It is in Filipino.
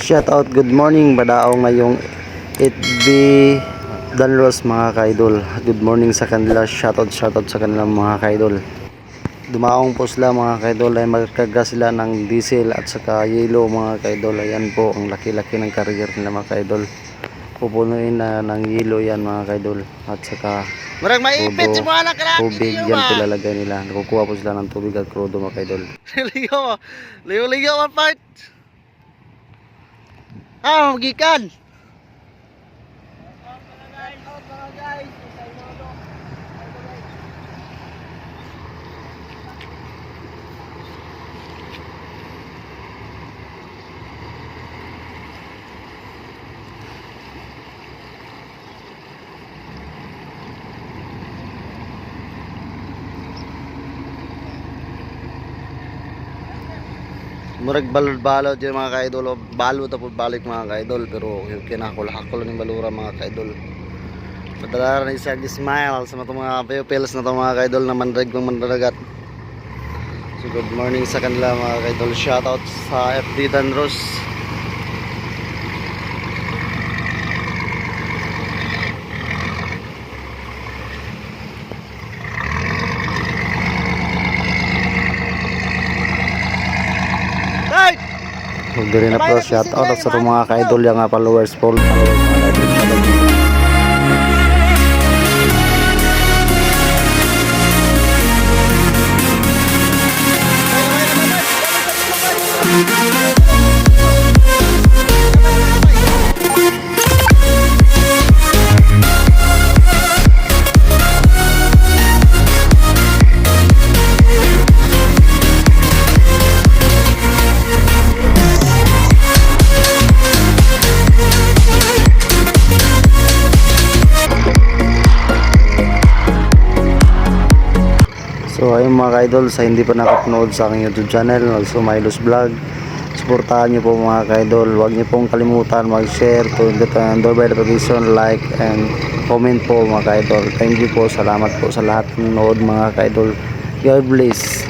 Shout out, good morning, badao ngayong 8B Danros mga kaidol. Good morning sa kanila, shout out, shout out sa kanila mga kaidol. Dumaong po sila mga kaidol ay magkarga sila ng diesel at saka yelo mga kaidol. Ayan po ang laki-laki ng carrier nila mga kaidol. Pupunuin na ng yelo yan mga kaidol. At saka Marag maipit si mga nakalaki tubig yan ba? po lalagay nila. Nakukuha po sila ng tubig at krudo mga kaidol. Liyo mo. Liyo-liyo ang part. Ah, magikan. Murag balod-balod yung mga kaidol. o Balo tapos balik mga kaidol. Pero yung kinakulak ko lang yung balura mga kaidol. Padala na isa smile sa mga mga pupils na to mga kaidol na mandrag ng mandragat. So good morning sa kanila mga kaidol. Shoutout sa FD Danros. Magdiri na po shoutout sa itong mga kaidol yung followers po. Followers mga kaidol. Shoutout. So ayun mga kaidol, sa hindi pa nakapanood sa aking YouTube channel, also Milos Vlog, suportahan nyo po mga kaidol. Huwag nyo pong kalimutan mag-share, to hit ang doorbell notification, like, and comment po mga kaidol. Thank you po, salamat po sa lahat ng nanood mga kaidol. God bless.